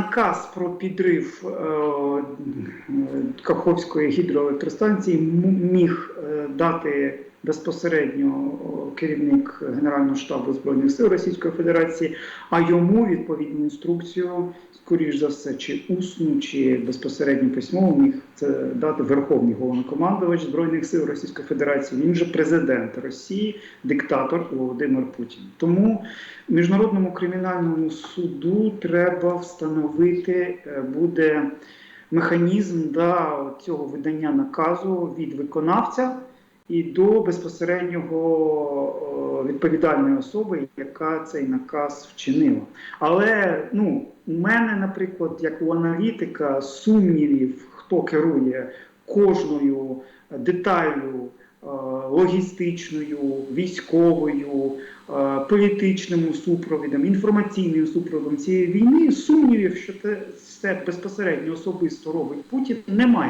наказ про підрив е, е, Каховської гідроелектростанції міг е, дати безпосередньо керівник Генерального штабу Збройних сил Російської Федерації, а йому відповідну інструкцію, скоріш за все, чи усну, чи безпосередньо письмово міг це дати Верховний головнокомандувач Збройних сил Російської Федерації. Він же президент Росії, диктатор Володимир Путін. Тому Міжнародному кримінальному суду треба встановити е, буде механізм да, цього видання наказу від виконавця і до безпосереднього відповідальної особи, яка цей наказ вчинила. Але ну, у мене, наприклад, як у аналітика, сумнівів, хто керує кожною деталлю е, логістичною, військовою, е, політичним супровідом, інформаційним супроводом цієї війни, сумнівів, що це безпосередньо особисто робить Путін, немає.